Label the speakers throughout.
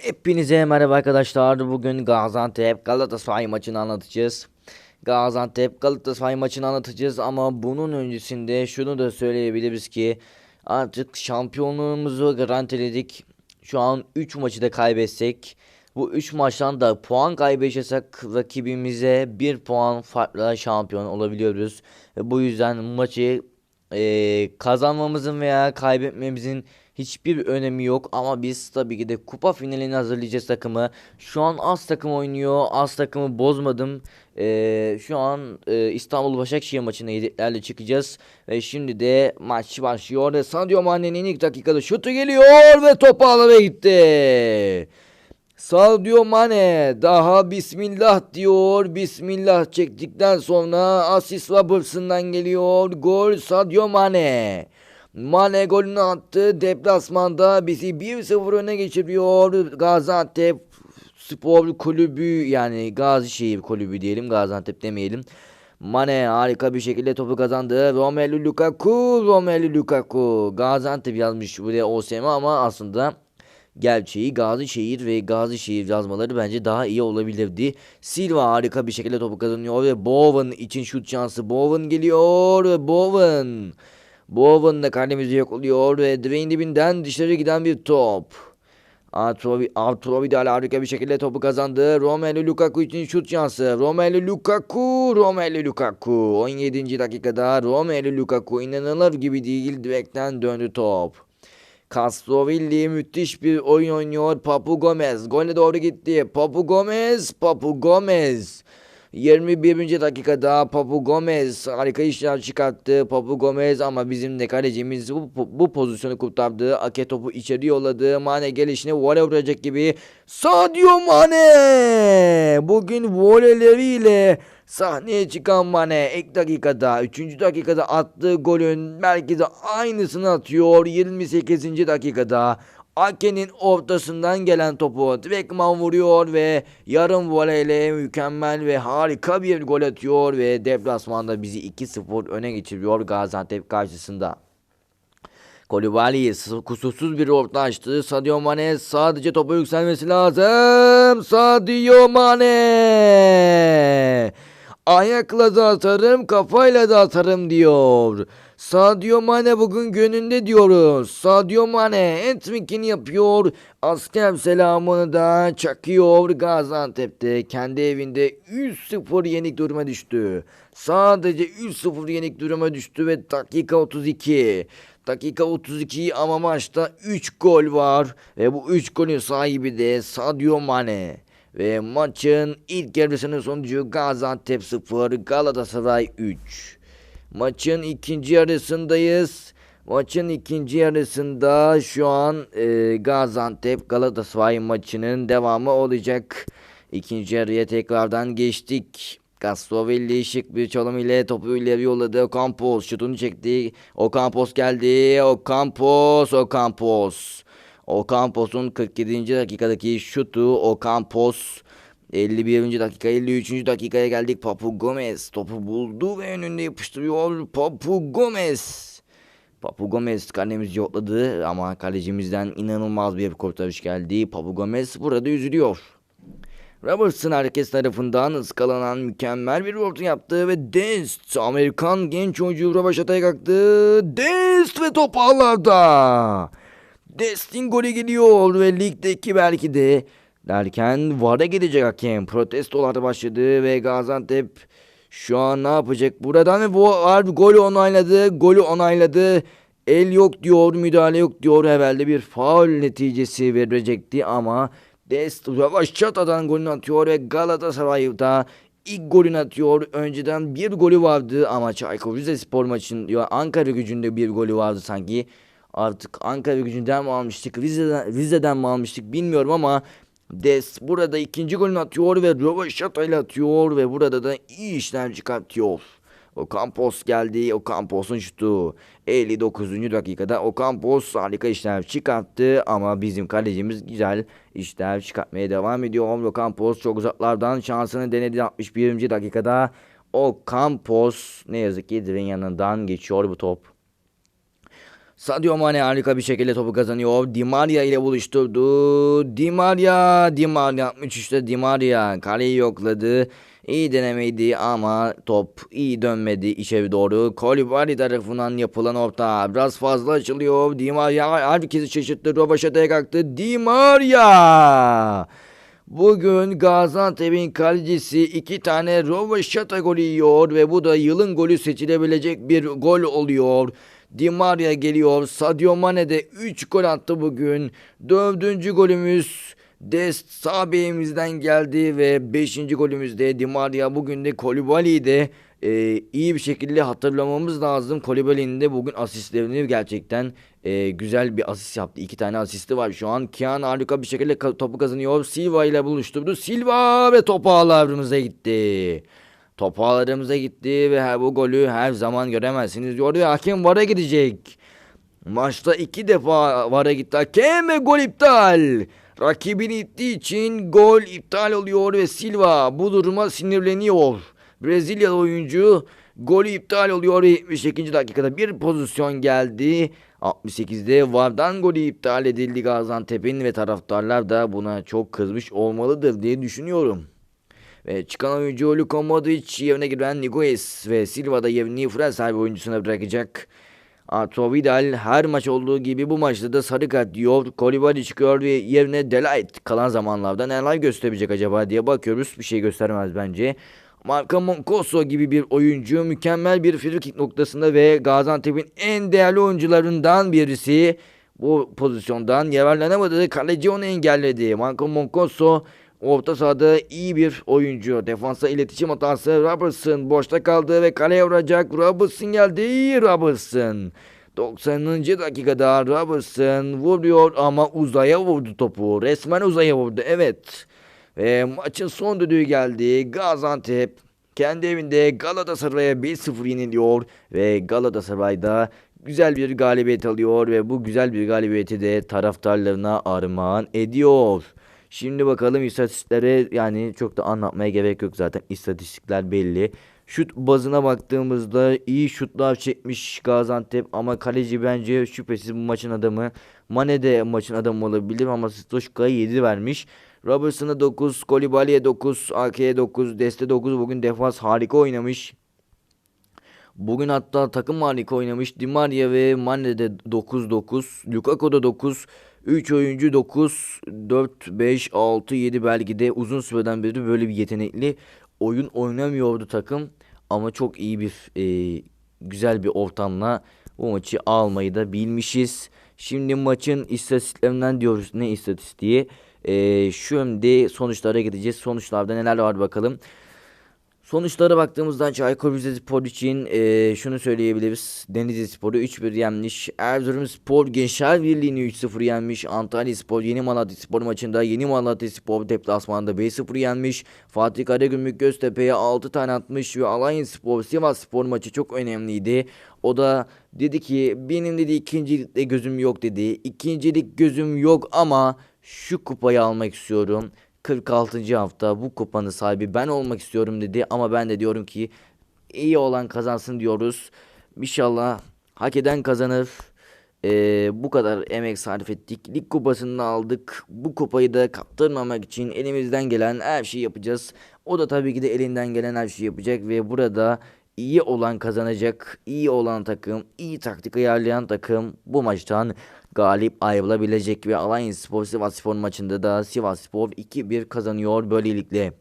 Speaker 1: Hepinize merhaba arkadaşlar. Bugün Gaziantep Galatasaray maçını anlatacağız. Gaziantep Galatasaray maçını anlatacağız ama bunun öncesinde şunu da söyleyebiliriz ki artık şampiyonluğumuzu garantiledik. Şu an 3 maçı da kaybetsek bu 3 maçtan da puan kaybedeceksek rakibimize 1 puan farkla şampiyon olabiliyoruz. Bu yüzden maçı eee, kazanmamızın veya kaybetmemizin hiçbir önemi yok ama biz tabii ki de kupa finalini hazırlayacağız takımı. Şu an az takım oynuyor. Az takımı bozmadım. Eee, şu an eee, İstanbul Başakşehir maçına yedeklerle çıkacağız ve şimdi de maç başlıyor ve Sadio Mane'nin ilk dakikada şutu geliyor ve topu alana gitti. Sadio Mane daha bismillah diyor. Bismillah çektikten sonra asist Robertson'dan geliyor. Gol Sadio Mane. Mane golünü attı. Deplasmanda bizi 1-0 öne geçiriyor. Gaziantep Spor Kulübü yani Gazişehir Kulübü diyelim. Gaziantep demeyelim. Mane harika bir şekilde topu kazandı. Romelu Lukaku, Romelu Lukaku. Gaziantep yazmış buraya OSM ama aslında gerçeği Gazişehir ve Gazişehir yazmaları bence daha iyi olabilirdi. Silva harika bir şekilde topu kazanıyor ve Bowen için şut şansı. Bowen geliyor. Bowen. Bowen da kalemizi yok oluyor ve direğin dibinden dışarı giden bir top. Arturo, Arturo Vidal harika bir şekilde topu kazandı. Romelu Lukaku için şut şansı. Romelu Lukaku, Romelu Lukaku. 17. dakikada Romelu Lukaku inanılır gibi değil direkten döndü top. Castrovilli müthiş bir oyun oynuyor. Papu Gomez gole doğru gitti. Papu Gomez, Papu Gomez. 21. dakikada Papu Gomez harika işler çıkarttı. Papu Gomez ama bizim de kalecimiz bu, bu, pozisyonu kurtardı. Ake topu içeri yolladı. Mane gelişine voley vuracak gibi. Sadio Mane! Bugün voleyleriyle sahneye çıkan Mane ilk dakikada 3. dakikada attığı golün belki de aynısını atıyor 28. dakikada. Ake'nin ortasından gelen topu direktman vuruyor ve yarım voleyle mükemmel ve harika bir gol atıyor ve deplasmanda bizi 2-0 öne geçiriyor Gaziantep karşısında. Kolibali kusursuz bir orta açtı. Sadio Mane sadece topa yükselmesi lazım. Sadio Mane! Ayakla da atarım, kafayla da atarım diyor. Sadio Mane bugün gönlünde diyoruz. Sadio Mane etmikini yapıyor. Asker selamını da çakıyor. Gaziantep'te kendi evinde 3-0 yenik duruma düştü. Sadece 3-0 yenik duruma düştü ve dakika 32. Dakika 32 ama maçta 3 gol var ve bu 3 golün sahibi de Sadio Mane. Ve maçın ilk yarısının sonucu Gaziantep 0, Galatasaray 3. Maçın ikinci yarısındayız. Maçın ikinci yarısında şu an e, Gaziantep Galatasaray maçının devamı olacak. İkinci yarıya tekrardan geçtik. Gastrovelli şık bir çalım ile topu ileri yolladı. Ocampos şutunu çekti. Ocampos geldi. Ocampos, Ocampos. Ocampos'un 47. dakikadaki şutu Ocampos 51. dakika 53. dakikaya geldik. Papu Gomez topu buldu ve önünde yapıştırıyor. Papu Gomez. Papu Gomez kalemizi yokladı ama kalecimizden inanılmaz bir kurtarış geldi. Papu Gomez burada üzülüyor. Robertson herkes tarafından ıskalanan mükemmel bir orta yaptı ve Dest Amerikan genç oyuncu Robaşata'ya kalktı. Dest ve top ağlarda. Dest'in golü geliyor ve ligdeki belki de derken VAR'a gidecek hakem. Protestolar başladı ve Gaziantep şu an ne yapacak? Buradan VAR golü onayladı. Golü onayladı. El yok diyor, müdahale yok diyor. Evvelde bir faul neticesi verecekti ama Dest Ravaşçata'dan golünü atıyor ve Galatasaray'da ilk golünü atıyor. Önceden bir golü vardı ama Çaykur Rizespor maçında Ankara gücünde bir golü vardı sanki. Artık Ankara gücünden mi almıştık, Rize'den, Rize'den mi almıştık bilmiyorum ama Des burada ikinci golünü atıyor ve Rövaşata ile atıyor ve burada da iyi işler çıkartıyor. Ocampos geldi. Ocampos'un şutu. 59. dakikada Ocampos harika işler çıkarttı ama bizim kalecimiz güzel işler çıkartmaya devam ediyor. Ocampos çok uzaklardan şansını denedi 61. dakikada. Ocampos ne yazık ki direğin geçiyor bu top. Sadio Mane harika bir şekilde topu kazanıyor. Di Maria ile buluşturdu. Di Maria, Di Maria 63'te Di Maria kaleyi yokladı. İyi denemeydi ama top iyi dönmedi içeri doğru. Kolibali tarafından yapılan orta biraz fazla açılıyor. Di Maria herkesi şaşırttı. Robaşata'ya kalktı. Di Maria! Bugün Gaziantep'in kalecisi iki tane Rovaşata golü yiyor ve bu da yılın golü seçilebilecek bir gol oluyor. Di Maria geliyor. Sadio Mane de 3 gol attı bugün. Dördüncü golümüz Dest sağ beyimizden geldi ve 5. golümüzde Di Maria bugün de Kolibali'yi de e, iyi bir şekilde hatırlamamız lazım. Kolibali'nin de bugün asistlerini gerçekten e, güzel bir asist yaptı. İki tane asisti var şu an. Kian harika bir şekilde topu kazanıyor. Silva ile buluşturdu. Silva ve topu ağlarımıza gitti. Top ağlarımıza gitti ve her- bu golü her zaman göremezsiniz diyor ve hakem VAR'a gidecek. Maçta iki defa VAR'a gitti hakem ve gol iptal. Rakibini ittiği için gol iptal oluyor ve Silva bu duruma sinirleniyor. Brezilyalı oyuncu golü iptal oluyor ve 72. dakikada bir pozisyon geldi. 68'de VAR'dan golü iptal edildi Gaziantep'in ve taraftarlar da buna çok kızmış olmalıdır diye düşünüyorum. Ve çıkan oyuncu Luka Modric yerine giren Niguez ve Silva da yerini Fransa sahibi oyuncusuna bırakacak. Arturo Vidal her maç olduğu gibi bu maçta da sarı kart diyor. Kolibali çıkıyor ve yerine Delight kalan zamanlarda neler gösterebilecek acaba diye bakıyoruz. Bir şey göstermez bence. Marco Moncoso gibi bir oyuncu mükemmel bir free kick noktasında ve Gaziantep'in en değerli oyuncularından birisi bu pozisyondan yararlanamadı. Kaleci onu engelledi. Marco Moncoso orta sahada iyi bir oyuncu. Defansa iletişim hatası. Robertson boşta kaldı ve kaleye vuracak. Robertson geldi. Robertson. 90. dakikada Robertson vuruyor ama uzaya vurdu topu. Resmen uzaya vurdu. Evet. Ve maçın son düdüğü geldi. Gaziantep kendi evinde Galatasaray'a 1-0 yeniliyor ve Galatasaray'da güzel bir galibiyet alıyor ve bu güzel bir galibiyeti de taraftarlarına armağan ediyor. Şimdi bakalım istatistiklere yani çok da anlatmaya gerek yok zaten istatistikler belli. Şut bazına baktığımızda iyi şutlar çekmiş Gaziantep ama kaleci bence şüphesiz bu maçın adamı. Mane de maçın adamı olabilir ama Stoşka'ya 7 vermiş. Robertson'a 9, Kolibali'ye 9, AK'ye 9, Deste 9 bugün defans harika oynamış. Bugün hatta takım harika oynamış. Di Maria ve Mane de 9-9. Lukaku da 9. 3 oyuncu 9, 4, 5, 6, 7 belki de uzun süreden beri böyle bir yetenekli oyun oynamıyordu takım. Ama çok iyi bir e, güzel bir ortamla bu maçı almayı da bilmişiz. Şimdi maçın istatistiklerinden diyoruz. Ne istatistiği? E, şimdi sonuçlara gideceğiz. Sonuçlarda neler var bakalım. Sonuçlara baktığımızda Çaykur Rizespor için e, şunu söyleyebiliriz. Denizli Spor'u 3-1 yenmiş. Erzurumspor Gençler Birliği'ni 3-0 yenmiş. Antalya Spor Yeni Malatya Spor maçında Yeni Malatya Spor deplasmanında 5-0 yenmiş. Fatih Karagümrük Göztepe'ye 6 tane atmış ve Alanya Spor Sivas Spor maçı çok önemliydi. O da dedi ki benim dedi ikincilikte gözüm yok dedi. İkincilik gözüm yok ama şu kupayı almak istiyorum. 46. hafta bu kupanın sahibi ben olmak istiyorum dedi ama ben de diyorum ki iyi olan kazansın diyoruz. İnşallah hak eden kazanır. Ee, bu kadar emek sarf ettik. Lig kupasını aldık. Bu kupayı da kaptırmamak için elimizden gelen her şeyi yapacağız. O da tabii ki de elinden gelen her şeyi yapacak ve burada iyi olan kazanacak. İyi olan takım, iyi taktik ayarlayan takım bu maçtan galip ayrılabilecek ve Alanya Spor Sivas Spor maçında da Sivas Spor 2-1 kazanıyor böylelikle.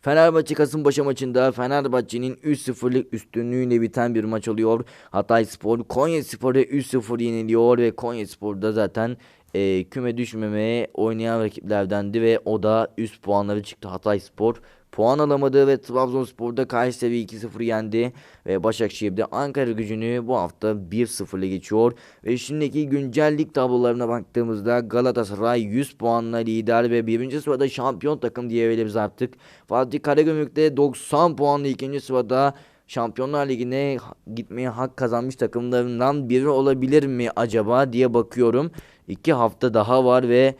Speaker 1: Fenerbahçe Kasımpaşa maçında Fenerbahçe'nin 3-0'lık üstünlüğüyle biten bir maç oluyor. Hatay Spor Konya Spor'a 3-0 yeniliyor ve Konya Spor'da zaten e, küme düşmemeye oynayan rakiplerdendi ve o da üst puanları çıktı Hatay Spor. Puan alamadı ve Trabzonspor'da Kayseri 2-0 yendi ve Başakşehir'de Ankara gücünü bu hafta 1-0 ile geçiyor. Ve şimdiki güncellik tablolarına baktığımızda Galatasaray 100 puanla lider ve birinci sırada şampiyon takım diyebiliriz artık. Fatih Karagümrük'te 90 puanla ikinci sırada Şampiyonlar Ligi'ne gitmeye hak kazanmış takımlarından biri olabilir mi acaba diye bakıyorum. İki hafta daha var ve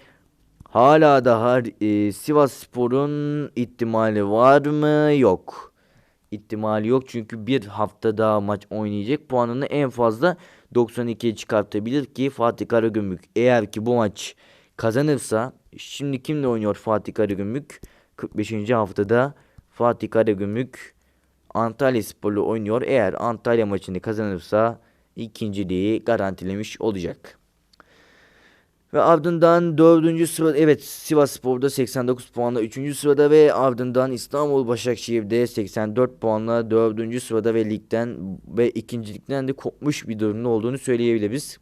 Speaker 1: hala daha e, Sivas Spor'un ihtimali var mı? Yok. İhtimali yok çünkü bir hafta daha maç oynayacak. Puanını en fazla 92'ye çıkartabilir ki Fatih Karagümrük eğer ki bu maç kazanırsa şimdi kimle oynuyor Fatih Karagümrük? 45. haftada Fatih Karagümrük Antalya Spor'la oynuyor. Eğer Antalya maçını kazanırsa ikinciliği garantilemiş olacak. Ve ardından dördüncü sırada evet Sivas Spor'da 89 puanla üçüncü sırada ve ardından İstanbul Başakşehir'de 84 puanla dördüncü sırada ve ligden ve ikincilikten de kopmuş bir durumda olduğunu söyleyebiliriz.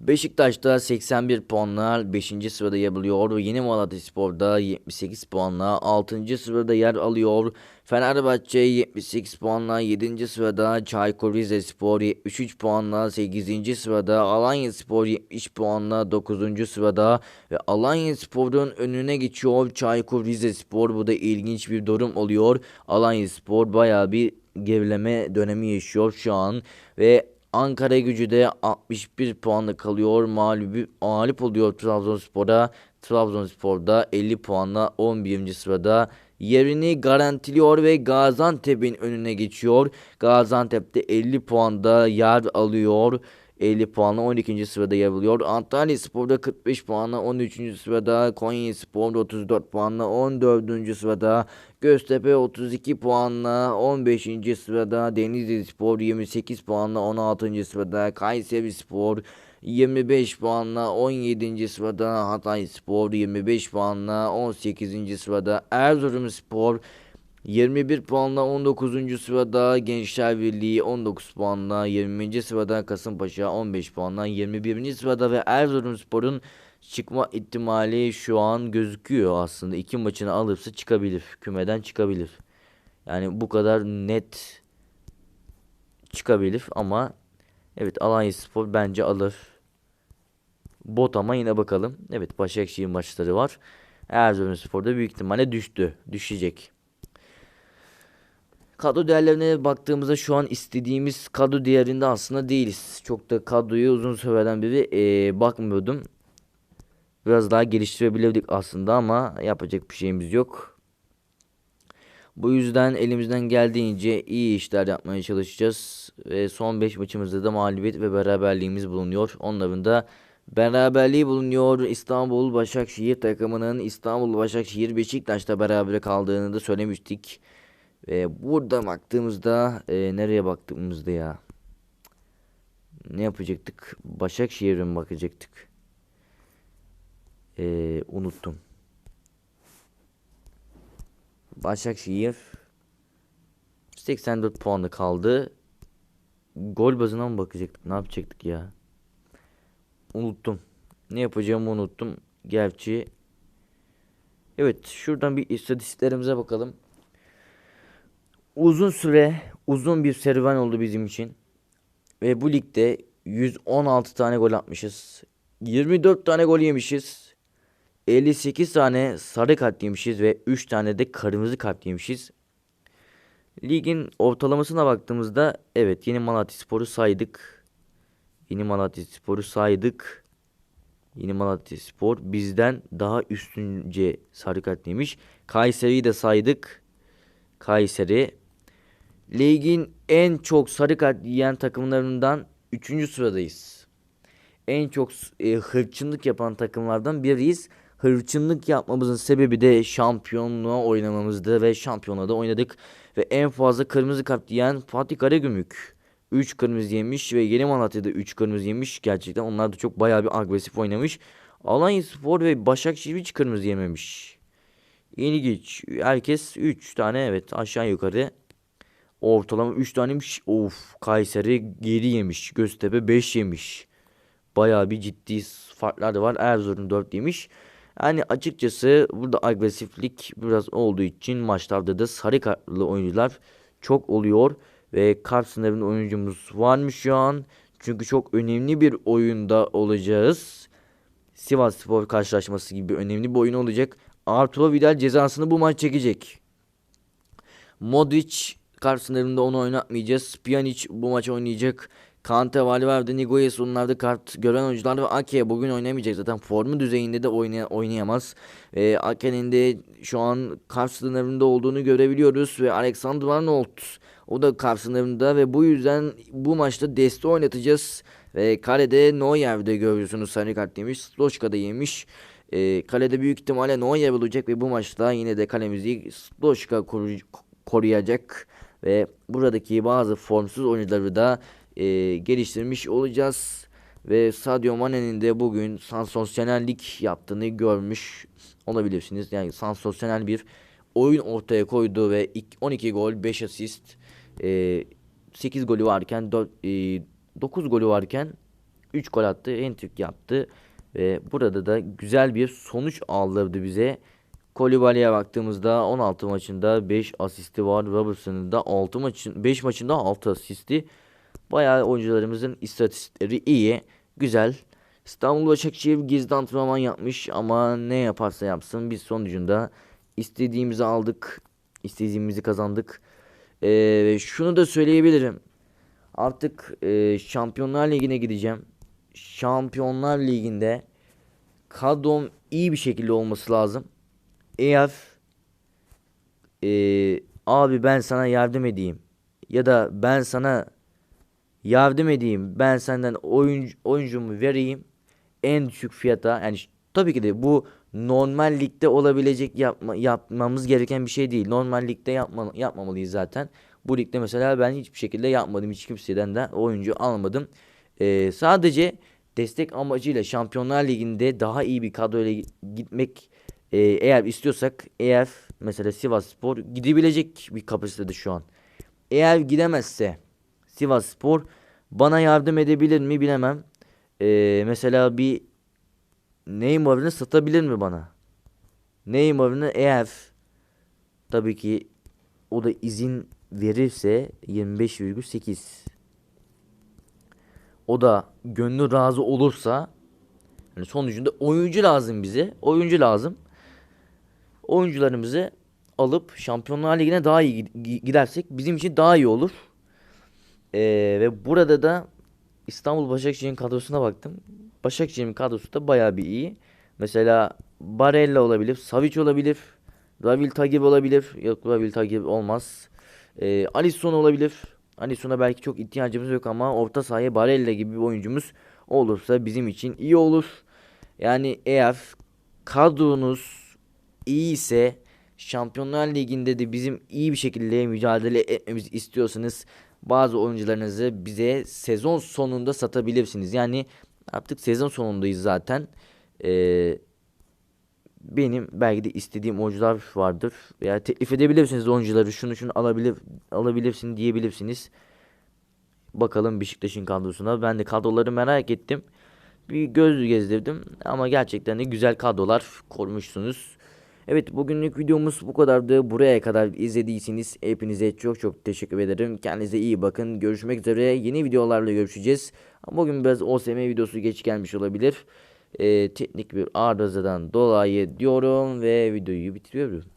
Speaker 1: Beşiktaş'ta 81 puanla 5. sırada yer alıyor. Yeni Malatya Spor'da 78 puanla 6. sırada yer alıyor. Fenerbahçe 78 puanla 7. sırada. Çaykur Rizespor 73 puanla 8. sırada. Alanya Spor 70 puanla 9. sırada. Ve Alanya Spor'un önüne geçiyor Çaykur Rizespor. Bu da ilginç bir durum oluyor. Alanya Spor baya bir gerileme dönemi yaşıyor şu an. Ve Ankara gücü de 61 puanla kalıyor. Mağlubi, mağlup oluyor Trabzonspor'a. Trabzonspor'da 50 puanla 11. sırada yerini garantiliyor ve Gaziantep'in önüne geçiyor. Gaziantep'te 50 puanda yer alıyor. 50 puanla 12. sırada yer alıyor. Antalya Spor'da 45 puanla 13. sırada. Konya Spor'da 34 puanla 14. sırada. Göztepe 32 puanla 15. sırada. Denizli Spor 28 puanla 16. sırada. Kayseri Spor 25 puanla 17. sırada. Hatay Spor 25 puanla 18. sırada. Erzurum Spor 21 puanla 19. sırada Gençler Birliği 19 puanla 20. sırada Kasımpaşa 15 puanla 21. sırada ve Erzurumspor'un çıkma ihtimali şu an gözüküyor aslında. iki maçını alırsa çıkabilir. Kümeden çıkabilir. Yani bu kadar net çıkabilir ama evet Alanya Spor bence alır. Bot ama yine bakalım. Evet Başakşehir maçları var. Erzurumspor'da büyük ihtimalle düştü. Düşecek. Kadro değerlerine baktığımızda şu an istediğimiz kadro değerinde aslında değiliz. Çok da kadroyu uzun süreden beri ee, bakmıyordum. Biraz daha geliştirebilirdik aslında ama yapacak bir şeyimiz yok. Bu yüzden elimizden geldiğince iyi işler yapmaya çalışacağız. Ve son 5 maçımızda da mağlubiyet ve beraberliğimiz bulunuyor. Onların da beraberliği bulunuyor. İstanbul Başakşehir takımının İstanbul Başakşehir Beşiktaş'ta beraber kaldığını da söylemiştik. Ve burada baktığımızda e, nereye baktığımızda ya? Ne yapacaktık? Başakşehir'e mi bakacaktık? E, unuttum. Başakşehir 84 puanı kaldı. Gol bazına mı bakacaktık? Ne yapacaktık ya? Unuttum. Ne yapacağımı unuttum. Gerçi Evet şuradan bir istatistiklerimize bakalım uzun süre uzun bir serüven oldu bizim için. Ve bu ligde 116 tane gol atmışız. 24 tane gol yemişiz. 58 tane sarı kart yemişiz ve 3 tane de kırmızı kart yemişiz. Ligin ortalamasına baktığımızda evet Yeni Malatya Sporu saydık. Yeni Malatya Sporu saydık. Yeni Malatya Spor bizden daha üstünce sarı kart yemiş. Kayseri'yi de saydık. Kayseri Ligin en çok sarı kart yiyen takımlarından 3. sıradayız. En çok e, hırçınlık yapan takımlardan biriyiz. Hırçınlık yapmamızın sebebi de şampiyonluğa oynamamızdı ve şampiyonada da oynadık. Ve en fazla kırmızı kart yiyen Fatih Karagümrük. 3 kırmızı yemiş ve Yeni Malatya'da 3 kırmızı yemiş. Gerçekten onlar da çok bayağı bir agresif oynamış. Alanya Spor ve Başakşehir hiç kırmızı yememiş. İlginç. Herkes 3 tane evet aşağı yukarı Ortalama 3 taneymiş. Of Kayseri geri yemiş. Göztepe 5 yemiş. Baya bir ciddi farklar da var. Erzurum 4 yemiş. Yani açıkçası burada agresiflik biraz olduğu için maçlarda da sarı kartlı oyuncular çok oluyor. Ve kart sınırında oyuncumuz var mı şu an? Çünkü çok önemli bir oyunda olacağız. Sivas Spor karşılaşması gibi önemli bir oyun olacak. Arturo Vidal cezasını bu maç çekecek. Modric kart sınırında onu oynatmayacağız. Pjanic bu maç oynayacak. Kante, Valverde, Niguez onlarda kart gören oyuncular ve Ake bugün oynamayacak zaten formu düzeyinde de oynay oynayamaz. E, Ake'nin de şu an kart sınırında olduğunu görebiliyoruz ve Alexander Arnold O da karşılarında ve bu yüzden bu maçta Deste oynatacağız. Ve kalede Neuer'de görüyorsunuz sarı kart yemiş. Sloçka da yemiş. E, kalede büyük ihtimalle Neuer olacak ve bu maçta yine de kalemizi Sloçka koru- koruyacak. Ve buradaki bazı formsuz oyuncuları da e, geliştirmiş olacağız. Ve Sadio Mane'nin de bugün sansasyonellik yaptığını görmüş olabilirsiniz. Yani sansasyonel bir oyun ortaya koydu ve ilk 12 gol, 5 asist, e, 8 golü varken 4, e, 9 golü varken 3 gol attı, hat-trick yaptı ve burada da güzel bir sonuç aldırdı bize. Kolibali'ye baktığımızda 16 maçında 5 asisti var. Robertson'ın da 6 maçın 5 maçında 6 asisti. Bayağı oyuncularımızın istatistikleri iyi, güzel. İstanbul Başakşehir gizli antrenman yapmış ama ne yaparsa yapsın biz sonucunda istediğimizi aldık, istediğimizi kazandık. Ee, şunu da söyleyebilirim. Artık e, Şampiyonlar Ligi'ne gideceğim. Şampiyonlar Ligi'nde kadrom iyi bir şekilde olması lazım. Eğer e, abi ben sana yardım edeyim ya da ben sana yardım edeyim ben senden oyuncu, oyuncumu vereyim en düşük fiyata yani tabii ki de bu normal ligde olabilecek yapma, yapmamız gereken bir şey değil. Normal ligde yapma, yapmamalıyız zaten. Bu ligde mesela ben hiçbir şekilde yapmadım. Hiç kimseden de oyuncu almadım. Ee, sadece destek amacıyla Şampiyonlar Ligi'nde daha iyi bir kadroyla gi- gitmek e, eğer istiyorsak eğer mesela Sivasspor gidebilecek bir kapasitede şu an. Eğer gidemezse Sivasspor bana yardım edebilir mi bilemem. Ee, mesela bir Neymar'ını satabilir mi bana? Neymar'ını eğer tabii ki o da izin verirse 25,8 o da gönlü razı olursa yani sonucunda oyuncu lazım bize. Oyuncu lazım. Oyuncularımızı alıp Şampiyonlar Ligi'ne daha iyi gi- gidersek bizim için daha iyi olur. Ee, ve burada da İstanbul Başakşehir'in kadrosuna baktım. Başakşehir'in kadrosu da bayağı bir iyi. Mesela Barella olabilir, Savic olabilir, Ravil Tagir olabilir. Yok Ravil Tagir olmaz. Ee, Alisson olabilir. Alisson'a belki çok ihtiyacımız yok ama orta sahaya Barella gibi bir oyuncumuz olursa bizim için iyi olur. Yani eğer kadronuz iyi ise Şampiyonlar Ligi'nde de bizim iyi bir şekilde mücadele etmemizi istiyorsanız bazı oyuncularınızı bize sezon sonunda satabilirsiniz. Yani artık sezon sonundayız zaten. Ee, benim belki de istediğim oyuncular vardır. Veya teklif edebilirsiniz oyuncuları şunu şunu alabilir alabilirsin diyebilirsiniz. Bakalım Beşiktaş'ın kadrosuna. Ben de kadroları merak ettim. Bir göz gezdirdim ama gerçekten de güzel kadrolar korumuşsunuz. Evet bugünlük videomuz bu kadardı. Buraya kadar izlediyseniz hepinize çok çok teşekkür ederim. Kendinize iyi bakın. Görüşmek üzere. Yeni videolarla görüşeceğiz. Bugün biraz OSM videosu geç gelmiş olabilir. Ee, teknik bir arızadan dolayı diyorum ve videoyu bitiriyorum.